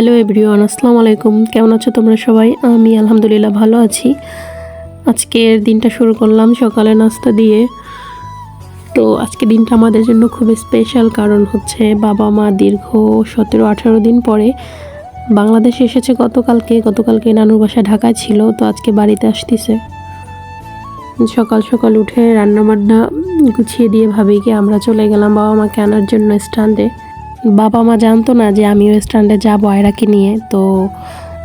Hello everyone, আসসালামু আলাইকুম। কেমন আছো তোমরা সবাই? আমি আলহামদুলিল্লাহ ভালো আছি। আজকের দিনটা শুরু করলাম সকালে নাস্তা দিয়ে। তো আজকে দিনটা আমাদের জন্য খুব স্পেশাল কারণ হচ্ছে বাবা মা দীর্ঘ সতেরো, আঠারো দিন পরে বাংলাদেশে এসেছে গতকালকে। গতকালকে নানুর বাসা ঢাকায় ছিল, তো আজকে বাড়িতে আসতেছে। সকাল সকাল উঠে রান্না বান্না গুছিয়ে দিয়ে ভাবি কি আমরা চলে গেলাম বাবা মাকে আনার জন্য স্ট্যান্ডে বাবা মা জানতো না যে আমিও স্ট্যান্ডে যাব আয়রাকে নিয়ে, তো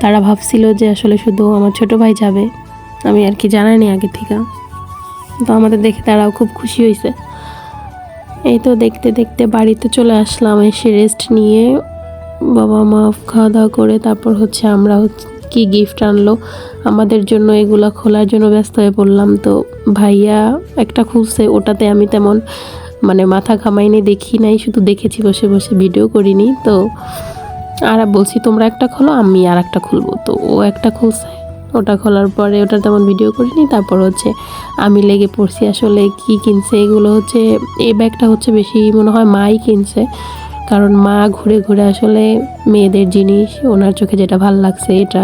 তারা ভাবছিল যে আসলে শুধু আমার ছোট ভাই যাবে। আমি আর কি জানাইনি আগে থেকে। তো আমাদের দেখে তারাও খুব খুশি হয়েছে এই তো দেখতে দেখতে বাড়িতে চলে আসলাম, এসে রেস্ট নিয়ে বাবা মা খাওয়া দাওয়া করে, তারপর হচ্ছে আমরা কি গিফট আনলো। আমাদের জন্য এগুলো খোলার জন্য ব্যস্ত হয়ে পড়লাম। তো ভাইয়া একটা খুলছে, ওটাতে আমি তেমন মানে মাথা ঘামাইনি, দেখি নাই, শুধু দেখেছি, বসে বসে ভিডিও করিনি। তো আর বলছি, তোমরা একটা খোলো, আমি আর একটা খুলবো। তো ও একটা খুলছে, ওটা খোলার পরে ওটা তেমন ভিডিও করিনি। তারপর হচ্ছে আমি লেগে পড়ছি আসলে কি কিনছে, এগুলো হচ্ছে এই ব্যাগটা হচ্ছে বেশি মনে হয় মাই কিনছে। কারণ মা ঘুরে ঘুরে আসলে মেয়েদের জিনিস, ওনার চোখে যেটা ভালো লাগছে, এটা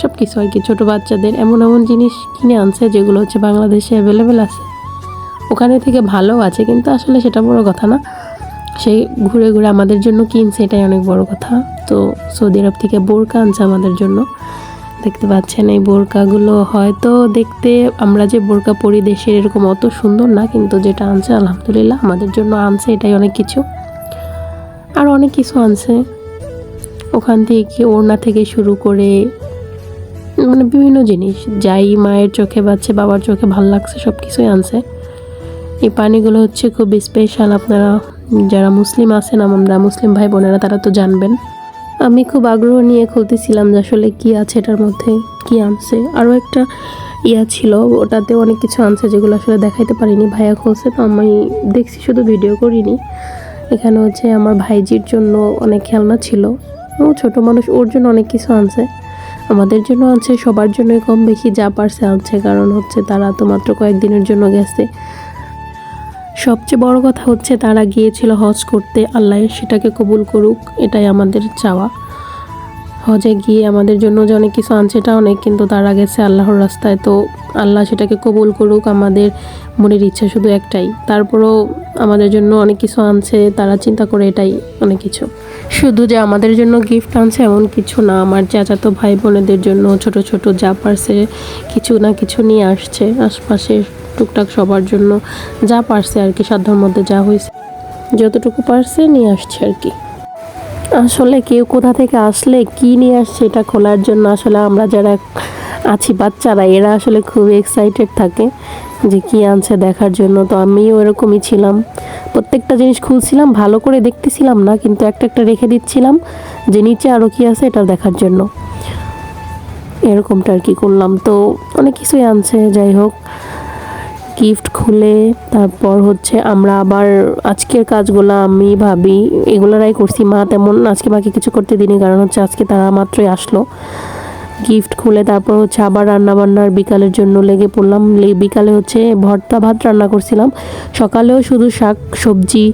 সব কিছু আর কি। ছোটো বাচ্চাদের এমন এমন জিনিস কিনে আনছে, যেগুলো হচ্ছে বাংলাদেশে অ্যাভেলেবেল আছে। ওখানে থেকে ভালো আছে, কিন্তু আসলে সেটা বড় কথা না। সেই ঘুরে ঘুরে আমাদের জন্য কিনছে, এটাই অনেক বড় কথা। তো সৌদি আরব থেকে বোরকা আনছে আমাদের জন্য। দেখতে পাচ্ছেন এই বোরকাগুলো। হয়তো দেখতে আমরা যে বোরকা পরি দেশের এরকম অত সুন্দর না, কিন্তু যেটা আনছে আলহামদুলিল্লাহ আমাদের জন্য আনছে, এটাই অনেক কিছু। আর অনেক কিছু আনছে। ওখান থেকে ওড়না থেকে শুরু করে মানে বিভিন্ন জিনিস, যাই মায়ের চোখে বাচ্চা, বাবার চোখে ভালো লাগছে সব কিছুই আনছে। এই পানিগুলো হচ্ছে খুব স্পেশাল আপনারা যারা মুসলিম আছেন আমরা মুসলিম ভাই বোনেরা, তারা তো জানবেন। আমি খুব আগ্রহ নিয়ে খুলতেছিলাম যে আসলে কী আছে এটার মধ্যে, কী আনছে। আরও একটা ইয়া ছিল, ওটাতে অনেক কিছু আনছে যেগুলো আসলে দেখাইতে পারিনি, ভাইয়া খুলছে, তো আমি দেখছি শুধু ভিডিও করিনি। এখানে হচ্ছে আমার ভাইজির জন্য অনেক খেলনা ছিল। ও ছোটো মানুষ, ওর জন্য অনেক কিছু আনছে। আমাদের জন্য আনছে, সবার জন্যই কম বেশি যা পারছে আনছে, কারণ হচ্ছে তারা তো মাত্র কয়েকদিনের জন্য গেছে। সবচেয়ে বড় কথা হচ্ছে তারা গিয়েছিল হজ করতে। আল্লাহ সেটাকে কবুল করুক, এটাই আমাদের চাওয়া। হজে গিয়ে আমাদের জন্য যে অনেক কিছু আনছে এটা অনেক, কিন্তু তারা গেছে আল্লাহর রাস্তায়। তো আল্লাহ সেটাকে কবুল করুক, আমাদের মনের ইচ্ছা শুধু একটাই। তারপরও আমাদের জন্য অনেক কিছু আনছে, তারা চিন্তা করে এটাই অনেক কিছু। শুধু যে আমাদের জন্য গিফট আনছে এমন কিছু না, আমার চাচাতো ভাই বোনেদের জন্য ছোট ছোট যা পারছে কিছু না কিছু নিয়ে আসছে। আশপাশের টুকটাক সবার জন্য যা পারছে আর কি, সাধ্যর মধ্যে যা হয়েছে, যতটুকু পারছে নিয়ে আসছে আর কি। আসলে কেউ কোথা থেকে আসলে কি নিয়ে আসছে এটা খোলার জন্য আসলে আমরা যারা আছি বাচ্চারা, এরা আসলে খুব এক্সাইটেড থাকে। যে কি আনছে দেখার জন্য, তো আমিও এরকমই ছিলাম। প্রত্যেকটা জিনিস খুলছিলাম, ভালো করে দেখতেছিলাম না, কিন্তু একটা একটা রেখে দিচ্ছিলাম যে নিচে আরও কি আছে এটা দেখার জন্য। এরকমটা আর কি করলাম। তো অনেক কিছুই আনছে, যাই হোক। গিফট খুলে, তারপর হচ্ছে আমরা আবার আজকের কাজগুলো আমি ভাবি, এগুলোরাই করছি। মা তেমন আজকে বাকি কিছু করতে দিনি, কারণ হচ্ছে আজকে তারা মাত্রই আসলো। গিফট খুলে তারপর হচ্ছে আবার রান্না বান্নার বিকালের জন্য লেগে পড়লাম। বিকালে হচ্ছে ভর্তা ভাত রান্না করছিলাম। সকালেও শুধু শাক, সবজি,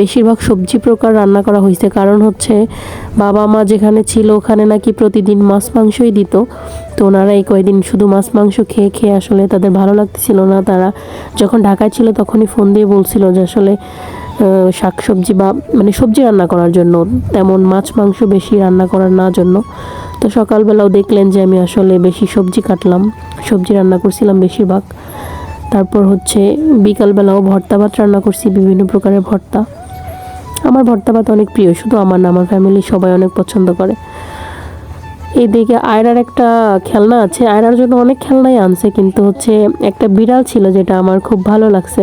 বেশিরভাগ সবজি প্রকার রান্না করা হয়েছে। কারণ হচ্ছে বাবা মা যেখানে ছিল ওখানে নাকি প্রতিদিন মাছ মাংসই দিত। তো ওনারা এই কয়েকদিন শুধু মাছ মাংস খেয়ে খেয়ে আসলে তাদের ভালো লাগতেছিল না। তারা যখন ঢাকায় ছিল তখনই ফোন দিয়ে বলছিল যে আসলে শাক সবজি বা মানে সবজি রান্না করার জন্য, তেমন মাছ, মাংস বেশি রান্না করার না জন্য। তো সকালবেলাও দেখলেন যে আমি আসলে বেশি সবজি কাটলাম, সবজি রান্না করছিলাম বেশিরভাগ। তারপর হচ্ছে বিকালবেলাও ভর্তা ভাত রান্না করছি, বিভিন্ন প্রকারের ভর্তা। আমার ভর্তা ভাত অনেক প্রিয়, শুধু আমার না, আমার ফ্যামিলি সবাই অনেক পছন্দ করে। এদিকে আয়রার একটা খেলনা আছে, আয়রার জন্য অনেক খেলনাই আনছে, কিন্তু হচ্ছে একটা বিড়াল ছিল যেটা আমার খুব ভালো লাগছে।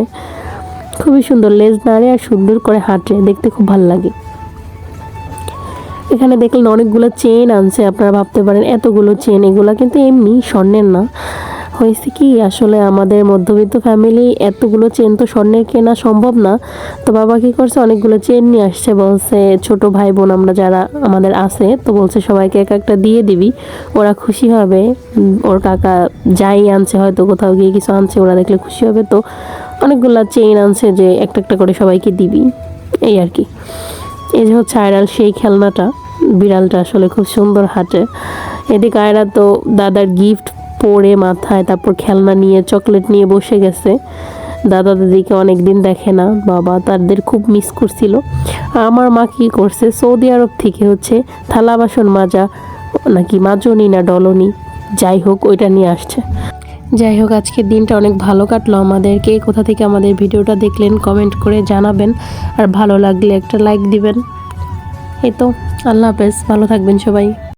খুবই সুন্দর, লেজ নাড়ে আর সুন্দর করে হাঁটে দেখতে খুব ভালো লাগে। এখানে দেখলেন অনেকগুলো চেন আনছে, আপনারা ভাবতে পারেন, এতগুলো চেন এগুলো কিন্তু এমনি স্বর্ণের না। হয়েছে কি? আসলে আমাদের মধ্যবিত্ত ফ্যামিলি এতগুলো চেন তো স্বর্ণের কেনা সম্ভব না। তো বাবা কী করছে? অনেকগুলো চেন নিয়ে আসছে, বলছে, ছোট ভাই বোন আমরা যারা আমাদের আছে, তো বলছে, সবাইকে এক একটা দিয়ে দিবি, ওরা খুশি হবে। ওর কাকা যাই আনছে, হয়তো কোথাও গিয়ে কিছু আনছে, ওরা দেখলে খুশি হবে। তো অনেকগুলো চেইন আনছে যে একটা একটা করে সবাইকে দিবি। এই আর কি। এই যে হচ্ছে আয়রাল, সেই খেলনাটা, বিড়ালটা আসলে খুব সুন্দর হাঁটে। এদিকে আয়রা তো দাদার গিফট পরে মাথায়, তারপর খেলনা নিয়ে, চকলেট নিয়ে বসে গেছে। দাদা দাদিকে অনেক দিন দেখে না, বাবা তাদের খুব মিস করছিল। আমার মা কি করছে? সৌদি আরব থেকে হচ্ছে থালা বাসন মাজা, নাকি মাজনি না ডলনি? যাই হোক, ওইটা নিয়ে আসছে। যাই হোক, আজকের দিনটা অনেক ভালো কাটলো আমাদেরকে কোথা থেকে আমাদের ভিডিওটা দেখলেন কমেন্ট করে জানাবেন। আর ভালো লাগলে একটা লাইক দিবেন। এই তো, আল্লাহ হাফেজ। ভালো থাকবেন সবাই।